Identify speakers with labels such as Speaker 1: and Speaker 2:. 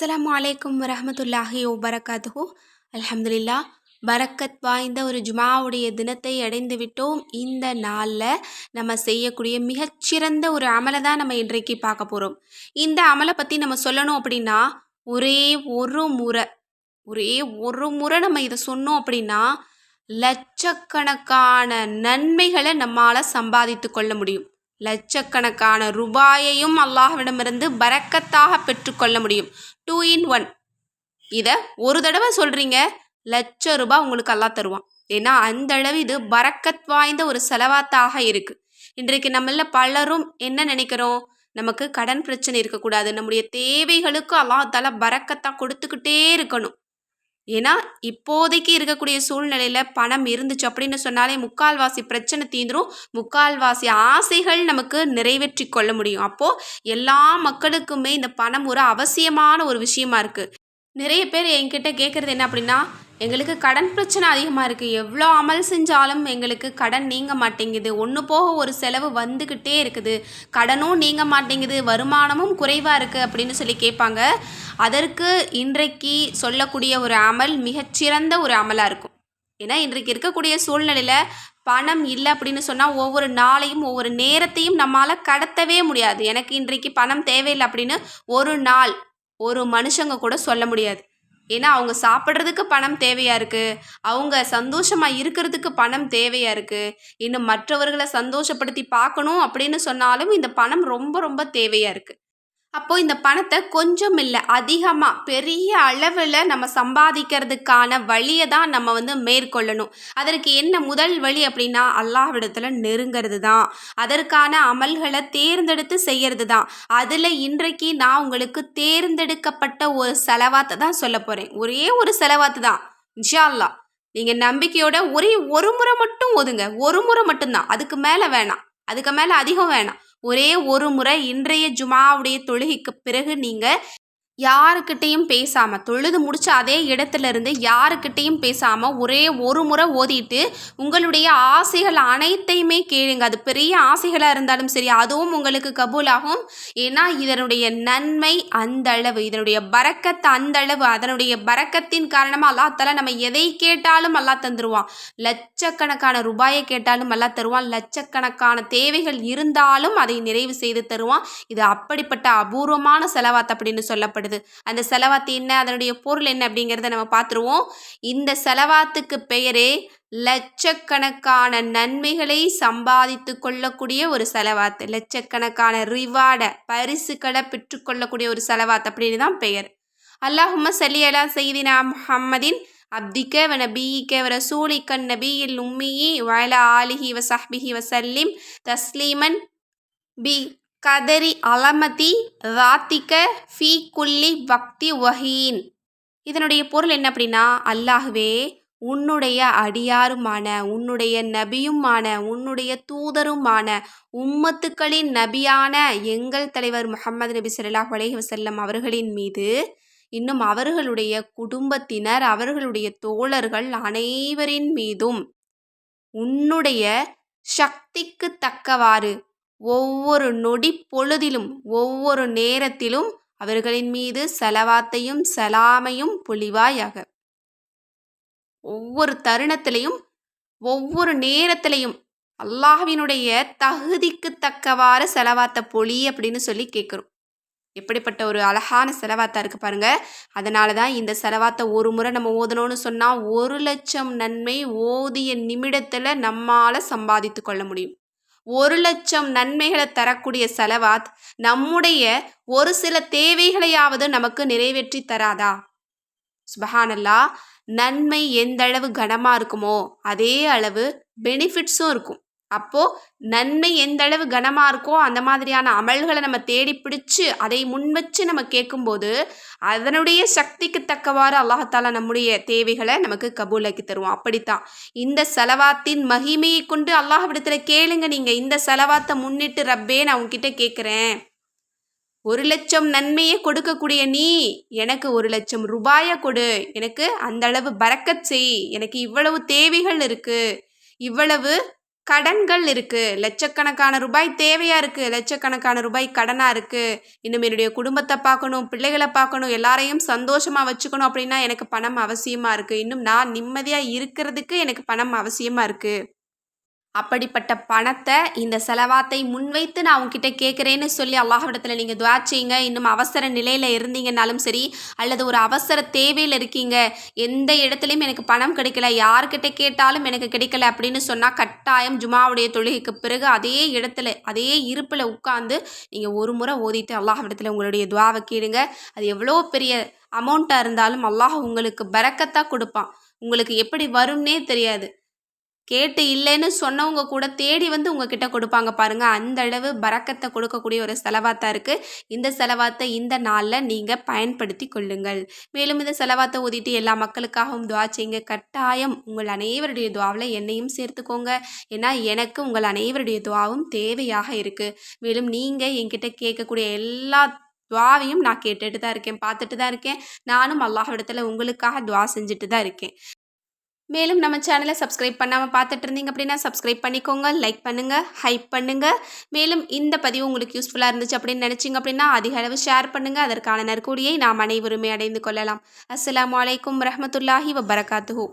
Speaker 1: அஸ்லாம் வலைக்கம் வரமத்துல்லாஹி வபரகாத்துஹு. அலமதுல்லா பரக்கத் வாய்ந்த ஒரு ஜுமாவுடைய தினத்தை அடைந்து விட்டோம். இந்த நாளில் நம்ம செய்யக்கூடிய மிகச்சிறந்த ஒரு அமலை தான் நம்ம இன்றைக்கு பார்க்க போகிறோம் இந்த அமலை பற்றி நம்ம சொல்லணும் அப்படின்னா ஒரே ஒரு முறை ஒரே ஒரு முறை நம்ம இதை சொன்னோம் அப்படின்னா லட்சக்கணக்கான நன்மைகளை நம்மால் சம்பாதித்து கொள்ள முடியும். லட்சக்கணக்கான ரூபாயையும் அல்லாஹ்விடமிருந்து பறக்கத்தாக பெற்றுக்கொள்ள முடியும். டூ இன் ஒன் இதை ஒரு தடவை சொல்கிறீங்க லட்ச ரூபாய் உங்களுக்கு அல்லா தருவான். ஏன்னா அந்த அளவு இது பறக்கத் வாய்ந்த ஒரு செலவாத்தாக இருக்குது இன்றைக்கு நம்மள பலரும் என்ன நினைக்கிறோம்? நமக்கு கடன் பிரச்சனை இருக்கக்கூடாது. நம்முடைய தேவைகளுக்கு அல்லாஹால பறக்கத்தான் கொடுத்துக்கிட்டே இருக்கணும். ஏன்னா இப்போதைக்கு இருக்கக்கூடிய சூழ்நிலையில் பணம் இருந்துச்சு அப்படின்னு சொன்னாலே முக்கால்வாசி பிரச்சனை தீந்துரும். முக்கால்வாசி ஆசைகள் நமக்கு நிறைவேற்றி கொள்ள முடியும். அப்போது எல்லா மக்களுக்குமே இந்த பணம் ஒரு அவசியமான ஒரு விஷயமா இருக்குது நிறைய பேர் என்கிட்ட கேட்குறது என்ன அப்படின்னா எங்களுக்கு கடன் பிரச்சனை அதிகமாக இருக்குது எவ்வளோ அமல் செஞ்சாலும் எங்களுக்கு கடன் நீங்க மாட்டேங்குது. ஒன்று போக ஒரு செலவு வந்துக்கிட்டே இருக்குது. கடனும் நீங்க மாட்டேங்குது. வருமானமும் குறைவாக இருக்குது அப்படின்னு சொல்லி கேட்பாங்க. அதற்கு இன்றைக்கு சொல்லக்கூடிய ஒரு அமல் மிகச்சிறந்த ஒரு அமலாக இருக்கும். ஏன்னா இன்றைக்கு இருக்கக்கூடிய சூழ்நிலையில் பணம் இல்லை அப்படின்னு சொன்னால் ஒவ்வொரு நாளையும் ஒவ்வொரு நேரத்தையும் நம்மளால் கடத்தவே முடியாது. எனக்கு இன்றைக்கு பணம் தேவையில்லை அப்படின்னு ஒரு நாள் ஒரு மனுஷங்க கூட சொல்ல முடியாது. ஏன்னா அவங்க சாப்பிட்றதுக்கு பணம் தேவையாக இருக்குது அவங்க சந்தோஷமாக இருக்கிறதுக்கு பணம் தேவையாக இருக்குது இன்னும் மற்றவர்களை சந்தோஷப்படுத்தி பார்க்கணும் அப்படின்னு சொன்னாலும் இந்த பணம் ரொம்ப ரொம்ப தேவையாக இருக்குது அப்போது இந்த பணத்தை கொஞ்சம் இல்லை அதிகமாக பெரிய அளவில் நம்ம சம்பாதிக்கிறதுக்கான வழியை தான் நம்ம வந்து மேற்கொள்ளணும். அதற்கு என்ன முதல் வழி அப்படின்னா அல்லாஹ்விடத்தில் நெருங்கிறது தான். அதற்கான அமல்களை தேர்ந்தெடுத்து செய்கிறது தான். அதில் இன்றைக்கு நான் உங்களுக்கு தேர்ந்தெடுக்கப்பட்ட ஒரு செலவாத்தை தான் சொல்ல போகிறேன் ஒரே ஒரு செலவாத்து தான். இன்ஷா அல்லாஹ் நீங்கள் நம்பிக்கையோட ஒரே ஒரு முறை மட்டும் ஒதுங்க. ஒரு முறை மட்டும்தான். அதுக்கு மேலே வேணாம். அதுக்கு மேலே அதிகம் வேணாம். ஒரே ஒரு முறை இன்றைய ஜுமாவுடைய தொழுகைக்கு பிறகு நீங்கள் யாருக்கிட்டேயும் பேசாமல் தொழுது முடிச்ச அதே இடத்துல இருந்து யாருக்கிட்டேயும் பேசாமல் ஒரே ஒரு முறை ஓதிட்டு உங்களுடைய ஆசைகள் அனைத்தையுமே கேளுங்க. அது பெரிய ஆசைகளாக இருந்தாலும் சரி அதுவும் உங்களுக்கு கபூலாகும். ஏன்னா இதனுடைய நன்மை அந்த அளவு இதனுடைய பறக்கத்து அந்த அளவு அதனுடைய பறக்கத்தின் காரணமாக அல்லாத்தால நம்ம எதை கேட்டாலும் அல்லா தந்துருவான். லட்சக்கணக்கான ரூபாயை கேட்டாலும் அல்லா தருவான். லட்சக்கணக்கான தேவைகள் இருந்தாலும் அதை நிறைவு செய்து தருவான். இது அப்படிப்பட்ட அபூர்வமான செலவாத் அப்படின்னு சொல்லப்படுது. அந்த செலவாத்து என்ன? அதனுடைய பொருள் என்ன அப்படிங்கிறத நம்ம பார்த்துருவோம். இந்த செலவாத்துக்கு பெயரே லட்சக்கணக்கான நன்மைகளை சம்பாதித்து கொள்ளக்கூடிய ஒரு செலவாத்து. லட்சக்கணக்கான ரிவார்டை பரிசுகளை பெற்றுக்கொள்ளக்கூடிய ஒரு செலவாத்து அப்படின்னு தான் பெயர். அல்லாஹும்ம சல்லியலா செய்தினா முஹம்மதின் அப்திக்க வ நபீக்க வ ரசூலிக்க நபியில் உம்மியி வயலா ஆலிஹி வ சஹ்பிஹி வசல்லிம் தஸ்லீமன் பி கதரி அலமதி ராத்திக ஃபீ குல்லி பக்தி வஹீன். இதனுடைய பொருள் என்ன அப்படின்னா அல்லாஹ்வே உன்னுடைய அடியாருமான உன்னுடைய நபியுமான உன்னுடைய தூதருமான உம்மத்துக்களின் நபியான எங்கள் தலைவர் முகமது நபி ஸல்லல்லாஹு அலைஹி அவர்களின் மீது இன்னும் அவர்களுடைய குடும்பத்தினர் அவர்களுடைய தோழர்கள் அனைவரின் மீதும் உன்னுடைய சக்திக்கு தக்கவாறு ஒவ்வொரு நொடி பொழுதிலும் ஒவ்வொரு நேரத்திலும் அவர்களின் மீது செலவாத்தையும் செலாமையும் பொழிவாயாக. ஒவ்வொரு தருணத்திலையும் ஒவ்வொரு நேரத்திலையும் அல்லாஹ்வினுடைய தகுதிக்கு தக்கவாறு செலவாத்த பொழி அப்படின்னு சொல்லி கேட்குறோம் எப்படிப்பட்ட ஒரு அழகான செலவாத்தா இருக்குது பாருங்க. அதனால தான் இந்த செலவாத்தை ஒரு முறை நம்ம ஓதணும்னு சொன்னால் ஒரு லட்சம் நன்மை ஓதிய நிமிடத்தில் நம்மால் சம்பாதித்து கொள்ள முடியும். ஒரு லட்சம் நன்மைகளை தரக்கூடிய செலவாத் நம்முடைய ஒரு சில தேவைகளையாவது நமக்கு நிறைவேற்றி தராதா? சுபஹானல்லா நன்மை எந்த அளவு கனமாக இருக்குமோ அதே அளவு பெனிஃபிட்ஸும் இருக்கும். அப்போது நன்மை எந்த அளவு கனமாக இருக்கோ அந்த மாதிரியான அமல்களை நம்ம தேடி பிடிச்சு அதை முன்வச்சு நம்ம கேட்கும்போது அதனுடைய சக்திக்கு தக்கவாறு அல்லாஹாலா நம்முடைய தேவைகளை நமக்கு கபூலாக்கி தருவோம் அப்படித்தான். இந்த செலவாத்தின் மகிமையை கொண்டு அல்லாஹ்விடத்தில் கேளுங்க. நீங்கள் இந்த செலவாத்தை முன்னிட்டு ரப்பே நான் உங்ககிட்ட கேட்குறேன். ஒரு லட்சம் நன்மையை கொடுக்கக்கூடிய நீ எனக்கு ஒரு லட்சம் ரூபாயை கொடு. எனக்கு அந்த அளவு பறக்கச் செய். எனக்கு இவ்வளவு தேவைகள் இருக்குது இவ்வளவு கடன்கள் இருக்குது லட்சக்கணக்கான ரூபாய் தேவையாக இருக்குது லட்சக்கணக்கான ரூபாய் கடனாக இருக்குது இன்னும் என்னுடைய குடும்பத்தை பார்க்கணும் பிள்ளைகளை பார்க்கணும் எல்லாரையும் சந்தோஷமாக வச்சுக்கணும் அப்படின்னா எனக்கு பணம் அவசியமாக இருக்குது இன்னும் நான் நிம்மதியாக இருக்கிறதுக்கு எனக்கு பணம் அவசியமாக இருக்குது அப்படிப்பட்ட பணத்தை இந்த செலவாத்தை முன்வைத்து நான் உங்ககிட்ட கேட்குறேன்னு சொல்லி அல்லாஹ்விடத்தில் நீங்கள் துவா செய்யுங்க. இன்னும் அவசர நிலையில் இருந்தீங்கன்னாலும் சரி அல்லது ஒரு அவசர தேவையில் இருக்கீங்க. எந்த இடத்துலையும் எனக்கு பணம் கிடைக்கல யார்கிட்ட கேட்டாலும் எனக்கு கிடைக்கல அப்படின்னு சொன்னால் கட்டாயம் ஜுமாவுடைய தொழுகைக்கு பிறகு அதே இடத்துல அதே இருப்பில் உட்காந்து நீங்கள் ஒரு முறை ஓதிட்டு அல்லாஹ்விடத்தில் உங்களுடைய துவாவை கேடுங்க அது எவ்வளோ பெரிய அமௌண்ட்டாக இருந்தாலும் அல்லாஹ் உங்களுக்கு பறக்கத்தாக கொடுப்பான். உங்களுக்கு எப்படி வரும்னே தெரியாது. கேட்டு இல்லைன்னு சொன்னவங்க கூட தேடி வந்து உங்ககிட்ட கொடுப்பாங்க பாருங்க. அந்த அளவு பறக்கத்தை கொடுக்கக்கூடிய ஒரு செலவாத்தான் இருக்குது இந்த செலவாத்தை இந்த நாளில் நீங்கள் பயன்படுத்தி கொள்ளுங்கள். மேலும் இந்த செலவாத்தை ஊதிட்டு எல்லா மக்களுக்காகவும் துவா செய்யுங்க. கட்டாயம் உங்கள் அனைவருடைய துவாவில் என்னையும் சேர்த்துக்கோங்க. ஏன்னா எனக்கு உங்கள் அனைவருடைய துவாவும் தேவையாக இருக்குது மேலும் நீங்கள் என்கிட்ட கேட்கக்கூடிய எல்லா துவாவையும் நான் கேட்டுட்டு தான் இருக்கேன். பார்த்துட்டு தான் இருக்கேன். நானும் அல்லாஹ்விடத்தில் உங்களுக்காக துவா செஞ்சுட்டு தான் இருக்கேன். மேலும் நம்ம சேனலை சப்ஸ்கிரைப் பண்ணாமல் பார்த்துட்டு இருந்தீங்க அப்படின்னா சப்ஸ்கிரைப் பண்ணிக்கோங்க லைக் பண்ணுங்கள் ஹைப் பண்ணுங்கள் மேலும் இந்த பதிவு உங்களுக்கு யூஸ்ஃபுல்லாக இருந்துச்சு அப்படின்னு நினச்சிங்க அப்படின்னா அதிக அளவு ஷேர் பண்ணுங்கள் அதற்கான நற்கூடியை நாம் அனைவருமே அடைந்து கொள்ளலாம். அஸ்லாம் வலைக்கம் ரஹமத்துல்லாஹி வபரகாத்துஹூ.